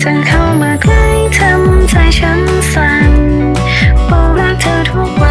เธอเข้ามาใกล้ทำใจฉันสั่นบอกรักเธอทุกวัน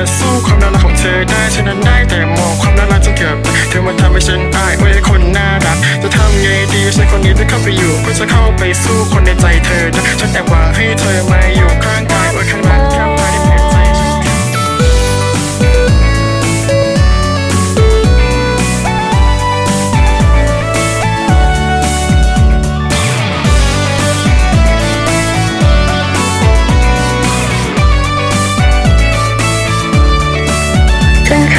มาสู้ความน่ารักของเธอได้ฉันนั้นได้แต่มองความน่ารักจนเกือบเธอมาทำให้ฉันอายไม่ได้คนน่ารัก จะทำไงดีฉันคนนี้จะเข้าไปอยู่เพื่อจะเข้าไปสู้คนในใจเธอ ฉันแอบหวังให้เธอมาอยู่ข้างกายไว้ข้าง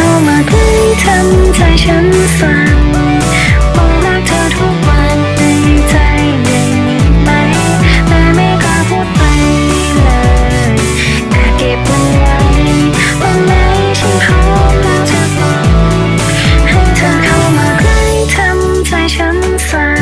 เข้ามาใกล้ทำใจฉันสั่นรักเธอทุกวันในใจได้ไหมแต่ไม่กล้าพูดไปเลยแต่เก็บไว้วันไหนฉันพร้อมแล้วจะบอกให้เธอเข้ามาใกล้ทำใจฉันสั่น